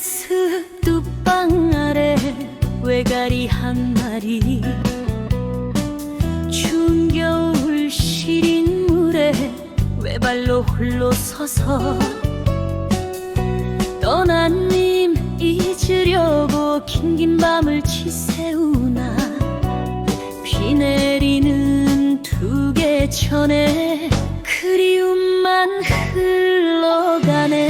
뜰때스 뚝방 아래 외가리 한 마리. 추운 겨울 시린 물에 외발로 홀로 서서 떠난 님 잊으려고 긴긴 밤을 지새우나 비 내리는 두개천에 그리움만 흘러가네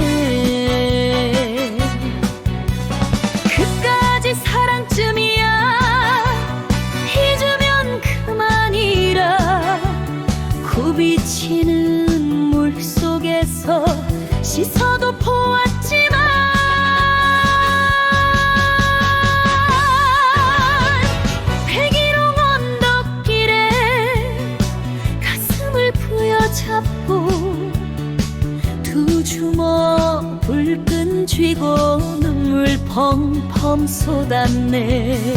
굽이치는 물 속에서 씻어도 보았지만 백일홍 언덕길에 가슴을 부여잡고 두 주먹 불끈 쥐고 눈물 펑펑 쏟았네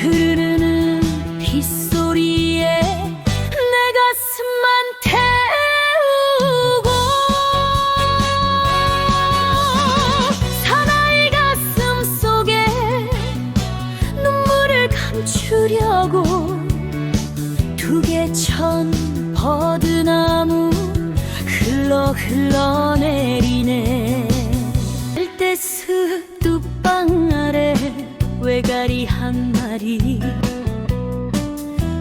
흐르는 빗소리에 내 가슴만 태우고 사나이 가슴 속에 눈물을 감추려고 두 개 천 버드나무 흘러 흘러내리네 외가리 한 마리.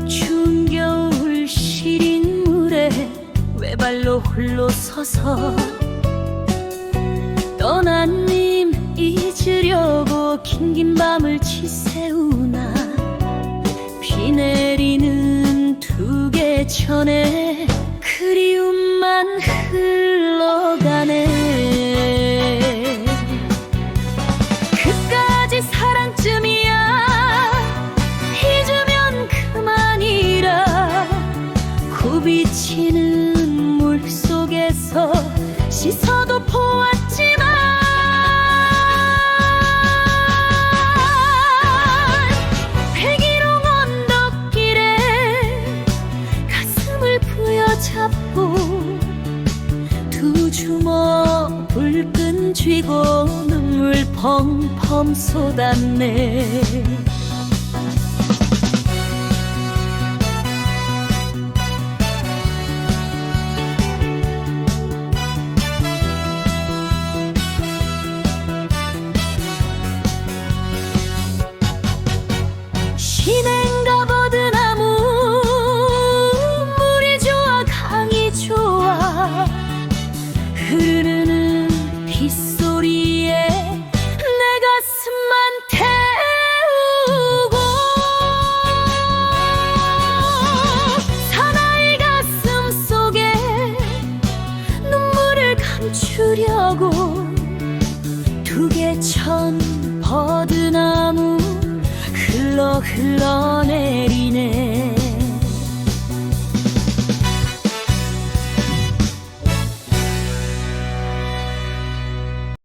추운 겨울 시린 물에 외발로 홀로 서서 떠난 님 잊으려고 긴 긴 밤을 지새우 굽이치는 물 속에서 씻어도 보았지만 백일홍 언덕길에 가슴을 부여잡고 두 주먹 불끈 쥐고 눈물 펑펑 쏟았네 흘러내리네.